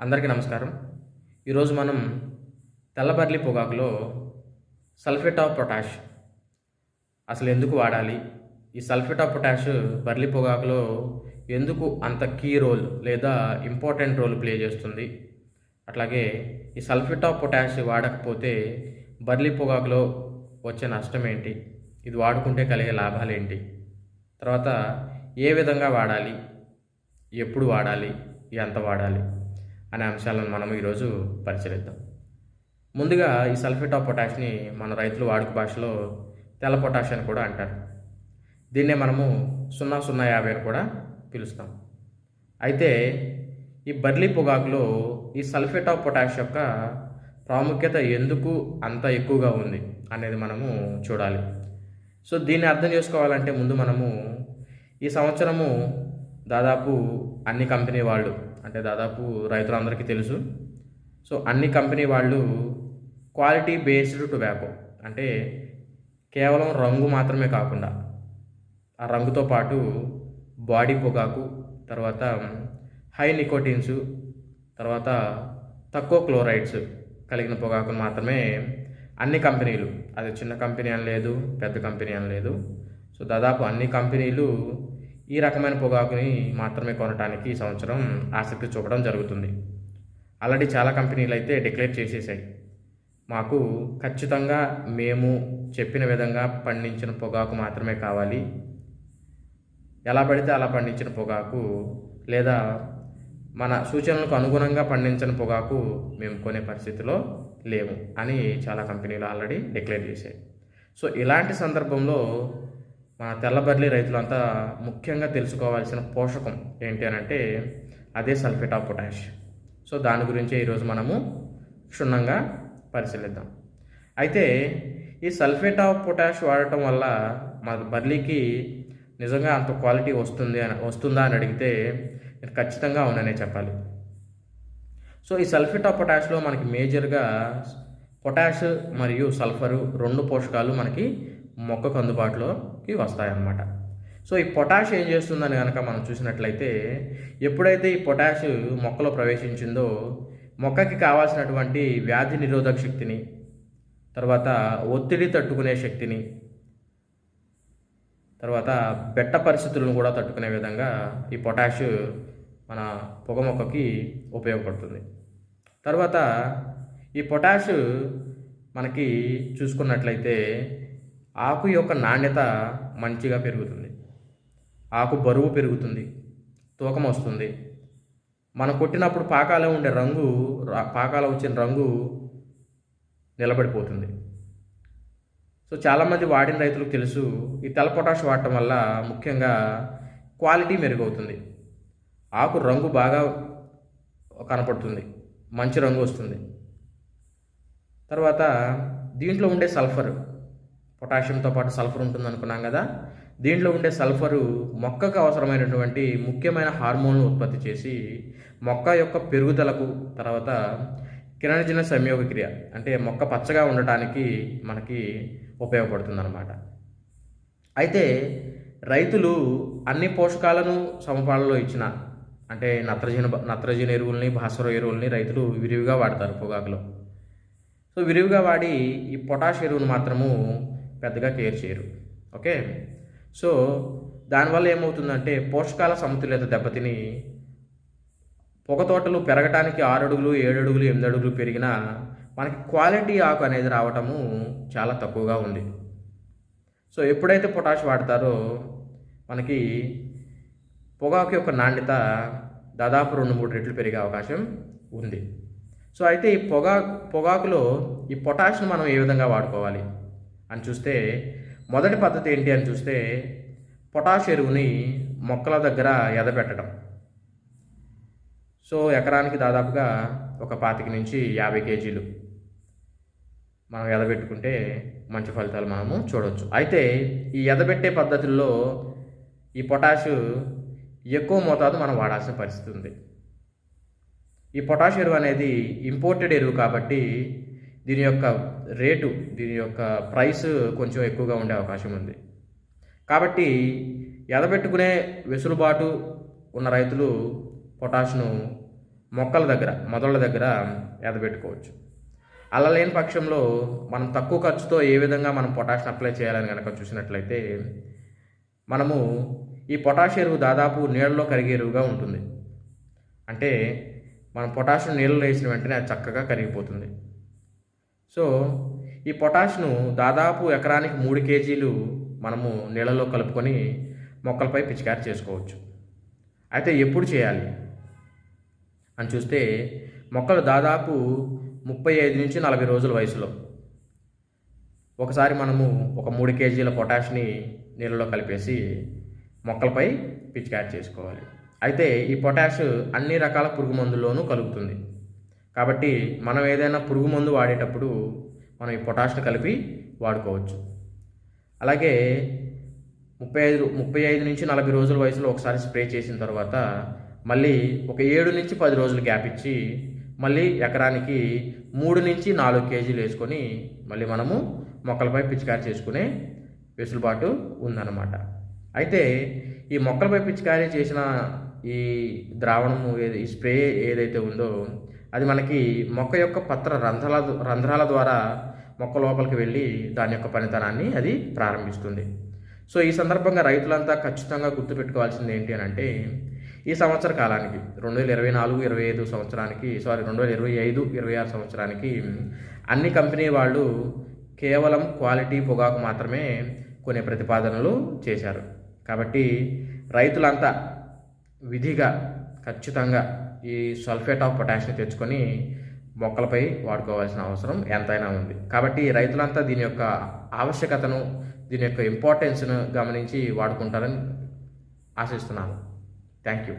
అందరికీ నమస్కారం. ఈరోజు మనం తెల్లబర్లి పొగాకులో సల్ఫేట్ ఆఫ్ పొటాష్ అసలు ఎందుకు వాడాలి? ఈ సల్ఫేట్ ఆఫ్ పొటాష్ బర్లీ పొగాకులో ఎందుకు అంత కీ రోల్ లేదా ఇంపార్టెంట్ రోల్ ప్లే చేస్తుంది? అట్లాగే ఈ సల్ఫేట్ ఆఫ్ పొటాష్ వాడకపోతే బర్లీ పొగాకులో వచ్చే నష్టం ఏంటి? ఇది వాడుకుంటే కలిగే లాభాలు ఏంటి? తర్వాత ఏ విధంగా వాడాలి? ఎప్పుడు వాడాలి? ఎంత వాడాలి? అనే అంశాలను మనం ఈరోజు పరిశీలిద్దాం. ముందుగా ఈ సల్ఫేట్ ఆఫ్ పొటాష్ని మన రైతులు వాడుక భాషలో తెల్ల పొటాష్ అని కూడా అంటారు. దీన్నే మనము సున్నా సున్నా యాభై అని కూడా పిలుస్తాం. అయితే ఈ బర్లీ పొగాకులో ఈ సల్ఫేట్ ఆఫ్ పొటాష్ యొక్క ప్రాముఖ్యత ఎందుకు అంత ఎక్కువగా ఉంది అనేది మనము చూడాలి. సో దీన్ని అర్థం చేసుకోవాలంటే ముందు మనము ఈ సంవత్సరము దాదాపు అన్ని కంపెనీ వాళ్ళు అంటే దాదాపు రైతులందరికీ తెలుసు. సో అన్ని కంపెనీ వాళ్ళు క్వాలిటీ బేస్డ్ టొబాకో అంటే కేవలం రంగు మాత్రమే కాకుండా ఆ రంగుతో పాటు బాడీ పొగాకు తర్వాత హై నికోటిన్స్ తర్వాత తక్కువ క్లోరైడ్స్ కలిగిన పొగాకును మాత్రమే అన్ని కంపెనీలు. అది చిన్న కంపెనీ అని లేదు పెద్ద కంపెనీ అని లేదు. సో దాదాపు అన్ని కంపెనీలు ఈ రకమైన పొగాకుని మాత్రమే కొనడానికి ఈ సంవత్సరం ఆసక్తి చూపడం జరుగుతుంది. ఆల్రెడీ చాలా కంపెనీలు అయితే డిక్లేర్ చేసేసాయి మాకు ఖచ్చితంగా మేము చెప్పిన విధంగా పండించిన పొగాకు మాత్రమే కావాలి. ఎలా పడితే అలా పండించిన పొగాకు లేదా మన సూచనలకు అనుగుణంగా పండించిన పొగాకు మేము కొనే పరిస్థితిలో లేము అని చాలా కంపెనీలు ఆల్రెడీ డిక్లేర్ చేశాయి. సో ఇలాంటి సందర్భంలో మన తెల్లబర్లి రైతులంతా ముఖ్యంగా తెలుసుకోవాల్సిన పోషకం ఏంటి అని అంటే అదే సల్ఫేట్ ఆఫ్ పొటాష్. సో దాని గురించే ఈరోజు మనము క్షుణ్ణంగా పరిశీలిద్దాం. అయితే ఈ సల్ఫేట్ ఆఫ్ పొటాష్ వాడటం వల్ల మన బర్లీకి నిజంగా అంత క్వాలిటీ వస్తుంది అని వస్తుందా అని అడిగితే నేను ఖచ్చితంగా అవుననే చెప్పాలి. సో ఈ సల్ఫేట్ ఆఫ్ పొటాష్లో మనకి మేజర్గా పొటాష్ మరియు సల్ఫరు రెండు పోషకాలు మనకి మొక్కకు అందుబాటులోకి వస్తాయన్నమాట. సో ఈ పొటాష్ ఏం చేస్తుందని కనుక మనం చూసినట్లయితే ఎప్పుడైతే ఈ పొటాష్ మొక్కలో ప్రవేశించిందో మొక్కకి కావాల్సినటువంటి వ్యాధి నిరోధక శక్తిని తర్వాత ఒత్తిడి తట్టుకునే శక్తిని తర్వాత బెట్ట పరిస్థితులను కూడా తట్టుకునే విధంగా ఈ పొటాష్ మన పొగ మొక్కకి ఉపయోగపడుతుంది. తర్వాత ఈ పొటాష్ మనకి చూసుకున్నట్లయితే ఆకు యొక్క నాణ్యత మంచిగా పెరుగుతుంది. ఆకు బరువు పెరుగుతుంది. తూకం వస్తుంది. మనం కొట్టినప్పుడు పాకాలో ఉండే రంగు పాకాలో వచ్చిన రంగు నిలబడిపోతుంది. సో చాలామంది వాడిన రైతులకు తెలుసు ఈ తెల్ల పొటాష్ వాడటం వల్ల ముఖ్యంగా క్వాలిటీ మెరుగవుతుంది. ఆకు రంగు బాగా కనపడుతుంది. మంచి రంగు వస్తుంది. తర్వాత దీంట్లో ఉండే సల్ఫర్ పొటాషియంతో పాటు సల్ఫర్ ఉంటుంది అనుకున్నాం కదా. దీంట్లో ఉండే సల్ఫరు మొక్కకు అవసరమైనటువంటి ముఖ్యమైన హార్మోన్లు ఉత్పత్తి చేసి మొక్క యొక్క పెరుగుదలకు తర్వాత కిరణజన సంయోగ క్రియ అంటే మొక్క పచ్చగా ఉండటానికి మనకి ఉపయోగపడుతుంది అనమాట అయితే రైతులు అన్ని పోషకాలను సమపాలలో ఇచ్చిన అంటే నత్రజని నత్రజని ఎరువుల్ని భాస్వర ఎరువుల్ని రైతులు విరివిగా వాడతారు పొగాకులో. సో విరివిగా వాడి ఈ పొటాష్ ఎరువును మాత్రము పెద్దగా కేర్ చేయరు. ఓకే సో దానివల్ల ఏమవుతుందంటే పోషకాల సమతుల్యత దెబ్బతిని పొగ తోటలు పెరగటానికి ఆరు అడుగులు ఏడు అడుగులు ఎనిమిది అడుగులు పెరిగినా మనకి క్వాలిటీ ఆకు అనేది రావటము చాలా తక్కువగా ఉంది. సో ఎప్పుడైతే పొటాష్ వాడతారో మనకి పొగాకు యొక్క నాణ్యత దాదాపు రెండు మూడు రెట్లు పెరిగే అవకాశం ఉంది. సో అయితే ఈ పొగా పొగాకులో ఈ పొటాష్ను మనం ఏ విధంగా వాడుకోవాలి? అని చూస్తే మొదటి పద్ధతి ఏంటి అని చూస్తే పొటాష్ ఎరువుని మొక్కల దగ్గర ఎదపెట్టడం సో ఎకరానికి దాదాపుగా ఒక పాతిక నుంచి యాభై కేజీలు మనం ఎదబెట్టుకుంటే మంచి ఫలితాలు మనము చూడవచ్చు అయితే ఈ ఎదబెట్టే పద్ధతుల్లో ఈ పొటాష్ ఎక్కువ మోతాదు మనం వాడాల్సిన పరిస్థితి ఉంది. ఈ పొటాష్ ఎరువు అనేది ఇంపోర్టెడ్ ఎరువు కాబట్టి దీని యొక్క రేటు దీని యొక్క ప్రైస్ కొంచెం ఎక్కువగా ఉండే అవకాశం ఉంది. కాబట్టి ఎదబెట్టుకునే వెసులుబాటు ఉన్న రైతులు పొటాష్ను మొక్కల దగ్గర మొదళ్ళ దగ్గర ఎదబెట్టుకోవచ్చు. అలా లేని పక్షంలో మనం తక్కువ ఖర్చుతో ఏ విధంగా మనం పొటాష్ని అప్లై చేయాలని కనుక చూసినట్లయితే మనము ఈ పొటాష్ ఎరువు దాదాపు నీళ్ళలో కరిగే ఎరువుగా ఉంటుంది. అంటే మనం పొటాషియం నీళ్ళలో వేసిన వెంటనే అది చక్కగా కరిగిపోతుంది. సో ఈ పొటాష్ను దాదాపు ఎకరానికి మూడు కేజీలు మనము నీళ్ళలో కలుపుకొని మొక్కలపై పిచికారి చేసుకోవచ్చు. అయితే ఎప్పుడు చేయాలి? అని చూస్తే మొక్కలు దాదాపు ముప్పై ఐదు నుంచి నలభై రోజుల వయసులో. ఒకసారి మనము ఒక మూడు కేజీల పొటాష్ని నీళ్ళలో కలిపేసి మొక్కలపై పిచికారి చేసుకోవాలి. అయితే ఈ పొటాష్ అన్ని రకాల పురుగు మందుల్లోనూ కలుగుతుంది. కాబట్టి మనం ఏదైనా పురుగు మందు వాడేటప్పుడు మనం ఈ పొటాష్ని కలిపి వాడుకోవచ్చు. అలాగే ముప్పై ఐదు ముప్పై ఐదు నుంచి నలభై రోజుల వయసులో ఒకసారి స్ప్రే చేసిన తర్వాత మళ్ళీ ఒక ఏడు నుంచి పది రోజులు గ్యాప్ ఇచ్చి మళ్ళీ ఎకరానికి మూడు నుంచి నాలుగు కేజీలు వేసుకొని మళ్ళీ మనము మొక్కలపై పిచికారి చేసుకునే వెసులుబాటు ఉందన్నమాట. అయితే ఈ మొక్కలపై పిచికారీ చేసిన ఈ ద్రావణము ఏది ఈ స్ప్రే ఏదైతే ఉందో అది మనకి మొక్క యొక్క పత్ర రంధ్రాల రంధ్రాల ద్వారా మొక్క లోపలికి వెళ్ళి దాని యొక్క పనితనాన్ని అది ప్రారంభిస్తుంది. సో ఈ సందర్భంగా రైతులంతా ఖచ్చితంగా గుర్తుపెట్టుకోవాల్సింది ఏంటి అని అంటే ఈ సంవత్సర కాలానికి రెండు వేల ఇరవై నాలుగు ఇరవై ఐదు సంవత్సరానికి సారీ రెండు వేల ఇరవై ఐదు ఇరవై ఆరు సంవత్సరానికి అన్ని కంపెనీ వాళ్ళు కేవలం క్వాలిటీ పొగాకు మాత్రమే కొన్ని ప్రతిపాదనలు చేశారు. కాబట్టి రైతులంతా విధిగా ఖచ్చితంగా ఈ సల్ఫేట్ ఆఫ్ పొటాషియం తెచ్చుకొని మొక్కలపై వాడుకోవాల్సిన అవసరం ఎంతైనా ఉంది. కాబట్టి రైతులంతా దీని యొక్క ఆవశ్యకతను దీని యొక్క ఇంపార్టెన్స్ను గమనించి వాడుకుంటారని ఆశిస్తున్నాను. Thank you